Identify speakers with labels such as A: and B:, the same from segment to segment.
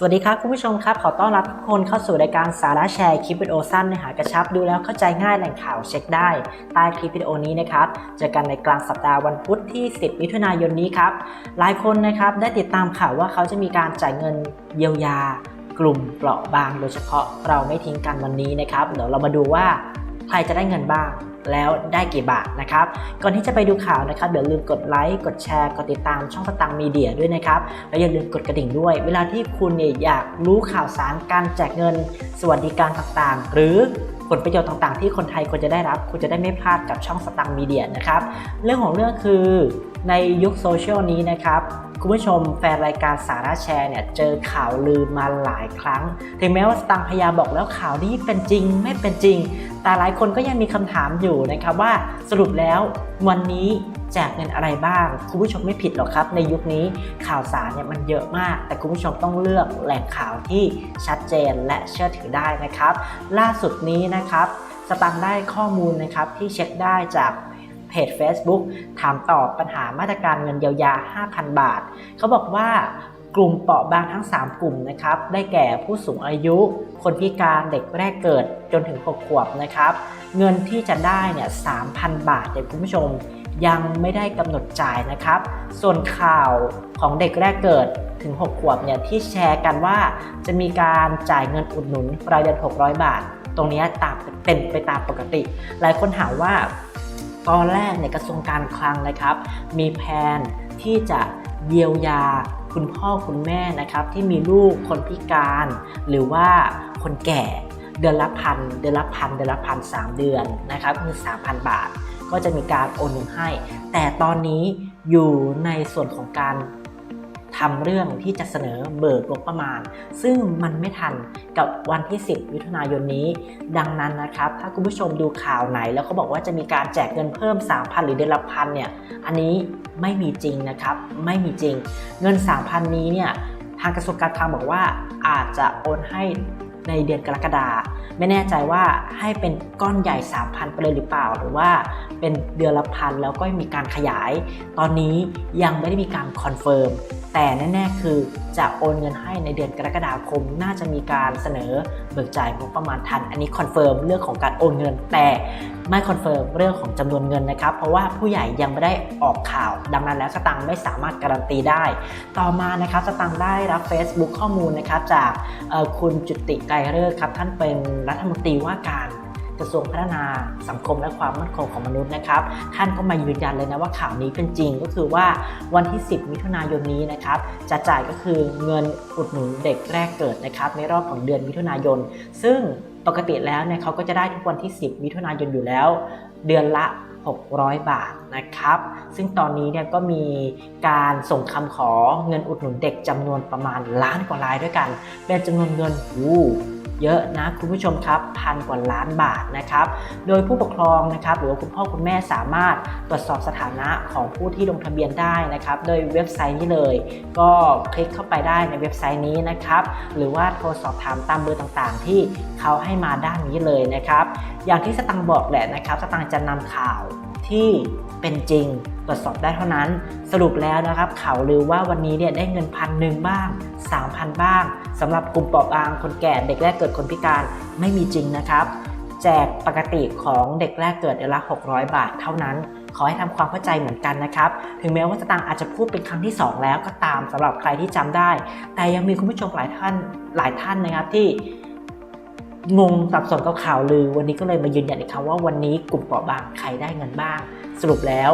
A: สวัสดีครับคุณผู้ชมครับ ขอต้อนรับทุกคนเข้าสู่รายการสาระแชร์คลิปวิดีโอสั้นเนื้อหากระชับดูแล้วเข้าใจง่ายแหล่งข่าวเช็คได้ ใต้คลิปวิดีโอนี้นะครับเจอกันในกลางสัปดาห์วันพุธที่ 10 มิถุนายนนี้ครับ หลายคนนะครับได้ติดตามข่าวว่าเขาจะมีการจ่ายเงินเยียวยา กลุ่มเปราะบาง โดยเฉพาะเราไม่ทิ้งกันวันนี้นะครับเดี๋ยวเรามาดูว่าใครจะได้เงินบ้าง แล้วได้กี่บาทนะครับ ก่อนที่จะไปดูข่าวนะครับเดี๋ยวลืมกดไลค์กดแชร์กดติดตามช่องสตังมีเดียด้วยนะครับและอย่าลืมกดกระดิ่งด้วย เวลาที่คุณเนี่ยอยากรู้ข่าวสารการแจกเงิน สวัสดิการต่างๆ หรือผลประโยชน์ต่างๆ ที่คนไทยควรจะได้รับ คุณจะได้ไม่พลาดกับช่องสตังมีเดียนะครับ เรื่องของเรื่องคือในยุคโซเชียลนี้นะครับ คุณผู้ชมแฟนรายการสาระแชร์เนี่ยเจอข่าวลือมาหลายครั้ง ถึงแม้ว่าสตังพยาบอกแล้วข่าวนี้เป็นจริงไม่เป็นจริง แต่หลายคนก็ยังมีคำถามอยู่นะครับว่าสรุปแล้ววันนี้แจกเงินอะไรบ้าง คุณผู้ชมไม่ผิดหรอกครับ ในยุคนี้ข่าวสารเนี่ยมันเยอะมาก แต่คุณผู้ชมต้องเลือกแหล่งข่าวที่ชัดเจนและเชื่อถือได้นะครับ ล่าสุดนี้นะครับ สตังได้ข้อมูลนะครับที่เช็คได้จากเพ เพจ Facebook ถามตอบปัญหามาตรการเงินเยียวยา 5,000 บาท เขาบอกว่ากลุ่มเปราะบางทั้ง 3 กลุ่มนะครับ ได้แก่ผู้สูงอายุ คนพิการเด็กแรกเกิดจนถึง 6 ขวบนะครับ เงินที่จะได้เนี่ย3,000 บาทเนี่ยคุณผู้ชม ยังไม่ได้กำหนดจ่ายนะครับ ส่วนข่าวของเด็กแรกเกิดถึง 6 ขวบเนี่ยที่แชร์กันว่าจะมีการจ่ายเงินอุดหนุนรายเดือน 600 บาท ตรงนี้ตามเป็นไปตามปกติ หลายคนถามว่า ตอนแรกในกระทรวงการคลังนะครับ มีแผนที่จะเยียวยาคุณพ่อคุณแม่นะครับ ที่มีลูกคนพิการ หรือว่าคนแก่เดือนละพันเดือนละพันเดือนละพันสามเดือนนะครับคือ3,000บาท ก็จะมีการโอนเงินให้ แต่ตอนนี้อยู่ในส่วนของการ ทำเรื่องที่จะเสนอเบิกงบประมาณ ซึ่งมันไม่ทันกับวันที่ 10 มิถุนายนนี้ ดังนั้นนะครับ ถ้าคุณผู้ชมดูข่าวไหน แล้วเขาบอกว่าจะมีการแจกเงินเพิ่ม 3,000 หรือเดือนละพันเนี่ยอันนี้ไม่มีจริงนะครับ ไม่มีจริง เงิน 3,000 นี้เนี่ยทางกระทรวงการคลังบอกว่าอาจจะโอนให้ ในเดือนกรกฎาไม่แน่ใจว่าให้เป็นก้อนใหญ่ 3,000 ไปเลยหรือเปล่า หรือว่าเป็นเดือนละพันแล้วก็มีการขยาย ตอนนี้ยังไม่ได้มีการคอนเฟิร์มแต่แน่ๆคือจะโอนเงินให้ในเดือนกรกฎาคม น่าจะมีการเสนอเบิกจ่ายงบประมาณทัน อันนี้คอนเฟิร์มเรื่องของการโอนเงิน แต่ไม่คอนเฟิร์มเรื่องของจำนวนเงินนะครับ เพราะว่าผู้ใหญ่ยังไม่ได้ออกข่าว ดังนั้นแล้วสตังค์ไม่สามารถการันตีได้ ต่อมานะครับสตังค์ได้รับ Facebook ข้อมูลนะครับจากคุณจุติไกรฤกษ์ครับ ท่านเป็นรัฐมนตรีว่าการกระทรวงพัฒนาสังคมและความมั่นคงของมนุษย์นะครับ ท่านก็มายืนยันเลยนะว่าข่าวนี้เป็นจริง ก็คือว่าวันที่ 10 มิถุนายนนี้นะครับ จะจ่ายก็คือเงินอุดหนุนเด็กแรกเกิดนะครับในรอบของเดือนมิถุนายน ซึ่ง ปกติแล้วเนี่ยเขาก็จะได้ทุกวันที่ 10 มิถุนายนอยู่แล้ว เดือนละ 600 บาทนะครับ ซึ่งตอนนี้เนี่ยก็มีการส่งคำขอเงินอุดหนุนเด็กจำนวนประมาณล้านกว่ารายด้วยกัน เป็นจำนวนเงินหู เยอะนะคุณผู้ชมครับพันกว่าล้านบาทนะครับ โดยผู้ปกครองนะครับหรือว่าคุณพ่อคุณแม่สามารถตรวจสอบสถานะของผู้ที่ลงทะเบียนได้นะครับโดยเว็บไซต์นี้เลย ก็คลิกเข้าไปได้ในเว็บไซต์นี้นะครับ หรือว่าโทรสอบถามตามเบอร์ต่างๆ ที่เขาให้มาด้านนี้เลยนะครับ อย่างที่สตังบอกแหละนะครับ สตังจะนำข่าว ที่เป็นจริงตรวจสอบได้เท่านั้น สรุปแล้วนะครับข่าวลือว่าวันนี้เนี่ยได้เงินพันหนึ่งบ้าง 3,000 บ้างสำหรับกลุ่มเปราะบางคนแก่เด็กแรกเกิดคนพิการไม่มีจริงนะครับ แจกปกติของเด็กแรกเกิดเดือนละ 600 บาทเท่านั้น ขอให้ทำความเข้าใจเหมือนกันนะครับ ถึงแม้ว่าสตางค์อาจจะพูดเป็นครั้งที่ 2 แล้วก็ตามสำหรับใครที่จำได้ แต่ยังมีคุณผู้ชมหลายท่านหลายท่านนะครับที่ งงสับสนกับข่าวลือ วันนี้ก็เลยมายืนยันอีกครั้งว่าวันนี้กลุ่มเปราะบางใครได้เงินบ้าง สรุปแล้ว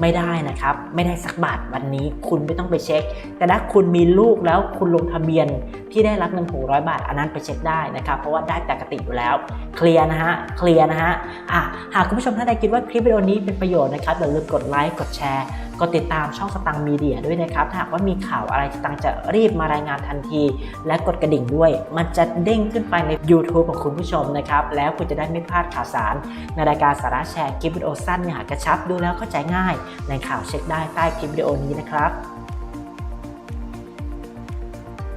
A: ไม่ได้นะครับ ไม่ได้สักบาทวันนี้คุณไม่ต้องไปเช็ค แต่ถ้าคุณมีลูกแล้วคุณลงทะเบียนที่ได้รับเงิน600 บาท อันนั้นไปเช็คได้นะครับ เพราะว่าได้ปกติอยู่แล้ว เคลียร์นะฮะ เคลียร์นะฮะอะหากคุณผู้ชมท่านใดคิดว่าคลิปวิดีโอนี้เป็นประโยชน์นะครับอย่าลืมกดไลค์กดแชร์ ก็ติดตามช่องสตังมีเดียด้วยนะครับ ถ้าหากว่ามีข่าวอะไรสตังจะรีบมารายงานทันที และกดกระดิ่งด้วย มันจะเด้งขึ้นไปใน YouTube ของคุณผู้ชมนะครับ แล้วคุณจะได้ไม่พลาดข่าวสาร ในรายการสาระแชร์คลิปวิดีโอสั้นเนื้อหากระชับดูแล้วเข้าใจง่าย ในข่าวเช็คได้ใต้คลิปวิดีโอนี้นะครับ